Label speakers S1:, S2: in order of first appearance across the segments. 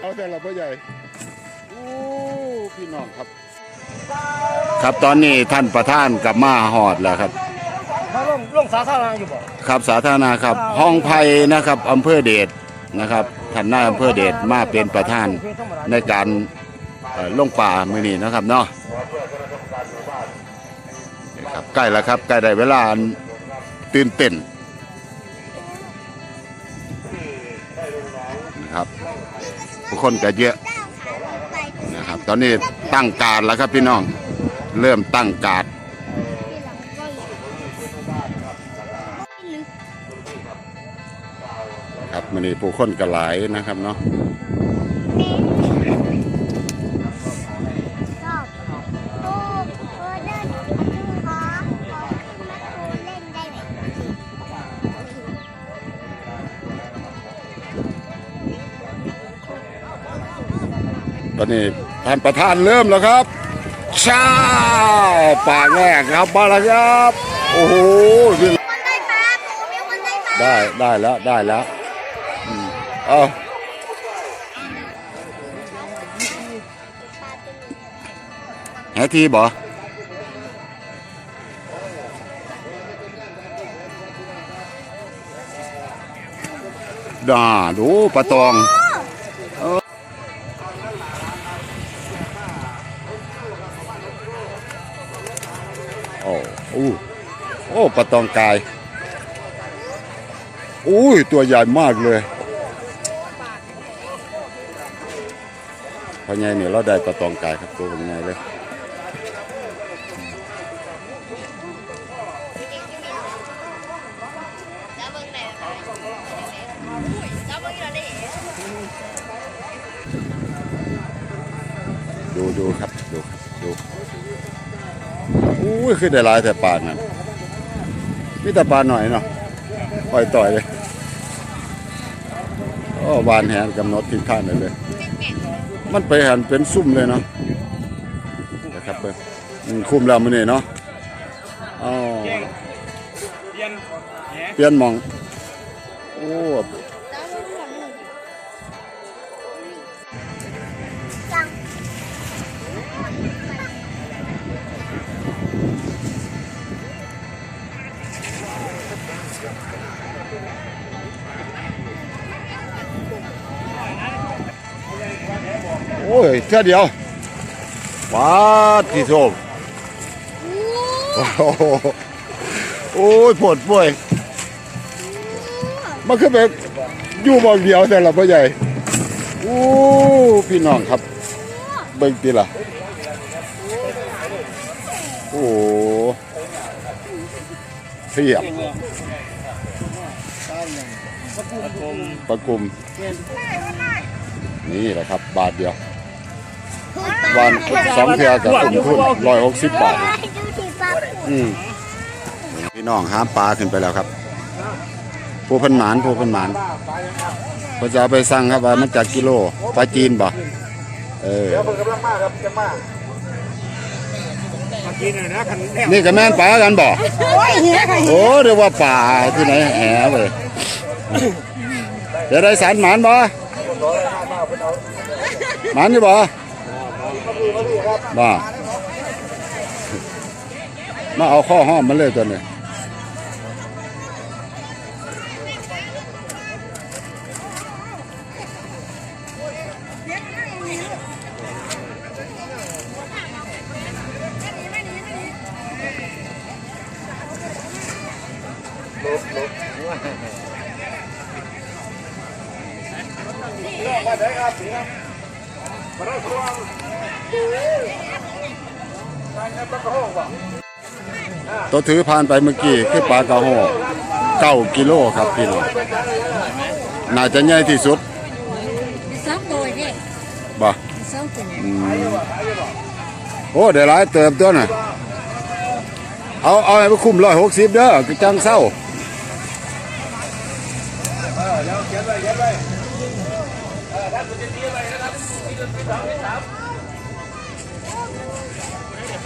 S1: เอาแต่ละพ่อใหญ่โอ้พี่น้องครับ ครับตอนนี้ท่านประธานกลับมาหอดแล้วครับ
S2: มาลงลงสาธารณะอยู่บ่
S1: ครับสาธารณะครับ ห้องไผ่นะครับอำเภอเดชนะครับท่านนายอำเภอเดชมาเป็นประธานในการเอ่อลงป่ามือนี้นะครับเนาะนี่ครับใกล้แล้วครับใกล้ได้เวลาอันตื่นเต้น ผู้คนก็เยอะนะครับ ตอนนี้ตั้งการแล้วครับพี่น้อง เริ่มตั้งการครับมันนี้ผู้คนก็หลายนะครับเนาะ ตอนนี้ท่านประธานเริ่มแล้วครับชาปากแรกครับมาแล้วครับ โอ้โหพี่
S3: คนได้ปลาปูมีคนได้ปลา
S1: ได้ได้แล้วได้แล้วอืมเอา
S3: ปลาเป็น
S1: แหทีบ่ด่าดูปลาตอง ปลาตองกายอุ้ยตัวใหญ่มากเลยพอไงเนี่ยเราได้ปลาตองกายครับตัวเป็นไงเลย
S3: ดู
S1: ดูครับ ดูครับ ดู อุ้ยคือได้หลายแต่ปลานั่น มีแต่ปลาหน่อยเนาะปล่อยต่อยเลยโอ้วานแหนกำหนดทิศทางเลยเลย มันไปหันเป็นซุ่มเลยเนาะนะครับเพิ่นอืมคุมแล้วมื้อนี้เนาะอ๋อ
S2: เรียนแห
S1: เปลี่ยนหมอง โอ้ โอ้ยแค่เดียวปาที่โชคโอ้โหโอ้ยปวดป่วยมันคือแบบอยู่บองเดียวแต่ละพ่อใหญ่โอ้พี่น้องครับ เบิ่งตีละโอ้เทียบประกุม นี่แหละครับ บาทเดียว วันสองเทือกับคุ้มทุนร้อยหกสิบบาท
S3: ดูที่ปลาปู
S1: อืมพี่น้องหามปลาขึ้นไปแล้วครับ ผู้เพันหมานผู้เพันหมานพระจะเอาไปสั่งครับว่ามันจากกิโลปลาจีนบ่เออ
S2: เพิ่นกำลังมาครับจะมามากินหน่อยนะคันแนว
S1: นี่ก็แม่นปลากันบ่โอ้เรียกว่าป่าที่ไหนแหเว้ยเดี๋ยวได้สารหมานบ่หมานอยู่บ่ บ่มาเอาข้อห้อมมาเลยตัวนี้
S2: มาได้ครับพี่ครับมาได้ควงทางนั้นปลากระโหกบ่
S1: ตัวถือผ่านไปเมื่อกี้คือปลากระโหเก้ากิโลครับพี่น้องน่าจะใหญ่ที่สุด
S4: สองตัวนี่
S1: บ่
S4: สองตัว
S1: อืมโอ้ได้หลายเติมตัวน่ะเอาเอาให้ไปคุ้มร้อยหกสิบเด้อกระจังเศร้า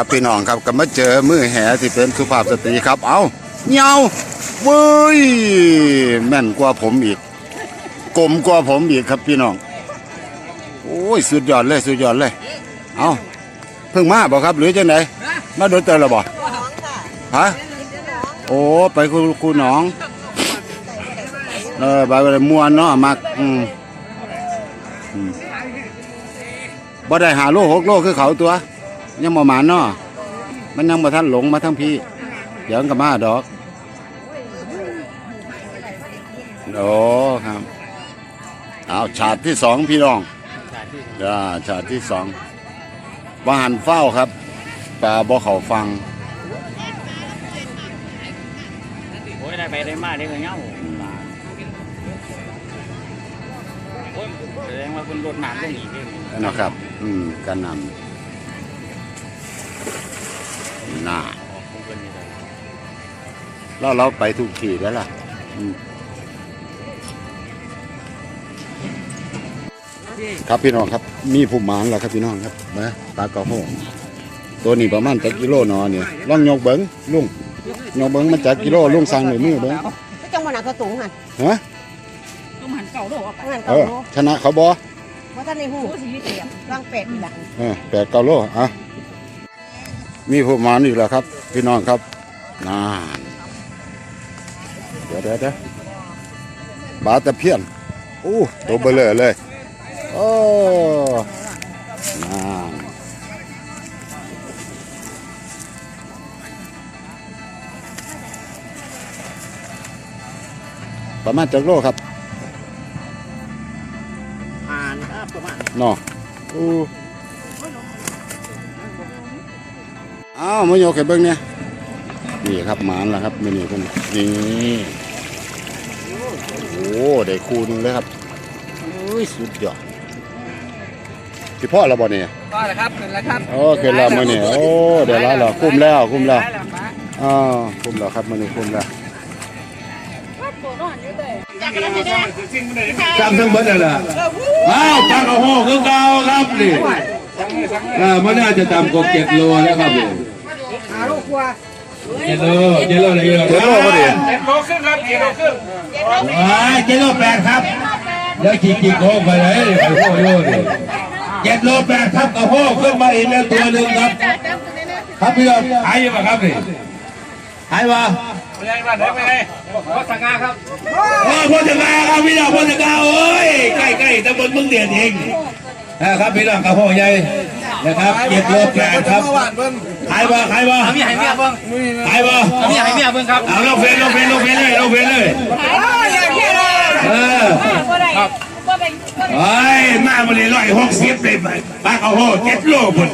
S1: ครับพี่น้องครับก็มาเจอมือแห่ที่เป็นสุภาพสตรีครับ เอาเหยาเว้ยแม่นกว่าผมอีกกลมกว่าผมอีกครับพี่น้อง โอ้ยสุดยอดเลยสุดยอดเลย เอาเพิ่งมาบ่ครับ หรือจังไดมาโดนเตอแล้วบ่ฮะโอ้ไปคูคูหนองเออไปไปมวนเนาะมักอืมบ่ได้หาโลหกโลคือเขาตัว ยังบ่หมานเนาะมันยังบ่ทันหลงมาทั้งพี่ เดี๋ยวมันก็มาดอกโอ้ครับเอาฉากที่สองพี่น้องจ้าฉากที่สองว่าหันเฝ้าครับปลาบ่เขาฟัง
S5: โอ้ยได้ไปได้มาได้เงินเงาโอ้ยแสดงว่าคุณรถน้ำต้องหนีเอง
S1: นะครับ อืมกันนำ น่า
S5: ของคนนี้เลย
S1: แล้วเราไปทุกที่แล้วล่ะอืมครับพี่น้องครับ มีผู้หมานแล้วครับพี่น้องครับนะปลากระโหงตัวนี้ประมาณจักกิโลเนอเนี่ยลองยกเบิ้งลุงยกเบิ้งมันจักกิโลลุงสั่งหน่อยมือเบิ้ง
S6: ก็จังหวะนั้นก็สูงหัน
S1: ฮะ
S4: ต้องหันเก่าโลกออกไป
S6: หัน
S1: เอ
S6: เก่า
S1: อ
S6: โล
S1: ชนะเขาบอ
S6: เพราะท่านในหู
S4: โอ้สีเตียม
S6: ร่างเป็ดนี่แหละ
S1: เออแปดเก้าโลอะ มีผู้หมานอีกแล้วครับ พี่น้องครับนานเดี๋ยวเดี๋ยวเดี๋ยวบาตะเพียนโอ้ตัวเบลอเลยโอ้นานประมาณจักโลครับ
S5: ผ่านครับประมาณ
S1: เนาะอู้ อ้าวมาโยกให้เบิ่งเนี่ยนี่ครับหมานแล้วครับมือนี่เพิ่นนี่โอ้ได้คูหนึงเลยครับโอ้ยสุดยอดที่พ่อเราบ่เนี่ย
S5: ก็แล้วครับนั่นแหละครับ
S1: โอ้เกินแล้วมื้อนี้โอ้เดี๋ยวแล้วเหรอคุ้มแล้วคุ้มแล้วอ่าคุ้มแล้วครับมื้อนี้คุ้มแล้ว
S2: จำทั้งหมดเลยล่ะอ้าวปลากระโหคือเก่าครับนี่ อ่ามันน่าจะต่ำกว่าเจ็ดโลแล้วครับนี่เจ็ดโลเจ็ดโลอะไรเยอะ
S1: เจ็ดโลพอดี
S2: เจ็ดโลครึ่งครับเจ็ดโลครึ่งอ่าเจ็ดโลแปดครับเดี๋ยวขี่ขี่โค้งไปเลยไปโค้งโยนี่เจ็ดโลแปดครับกระโหขึ้นมาอีกแล้วตัวหนึ่งครับ ครับพี่ครับหายยังไงครับนี่หายปะ
S5: ไม่ได้บ้านไหนไม่ได้ก็สังงาครับ
S2: โอ้พ่อจะมาครับพี่น้องพ่อจะมาโอ้ยใกล้ใกล้ๆตำบลมึงเดียดเอง นะครับพี่น้องกับพ่อใหญ่นะครับเจ็ดโลแปดครับหายปะหายปะ
S5: มีหายเมียเบิ้ง
S2: หายปะ
S5: มีหายเมียเบิ้งครับ
S2: เอาลงเพลลงเพลลงเพลเลยลงเพลเลยเออไอ้ยมาบริร้อยหกสิบเลยปากเอาโหเจ็ดโลหมด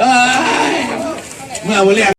S2: เอ้ยเมื่อวันเรียก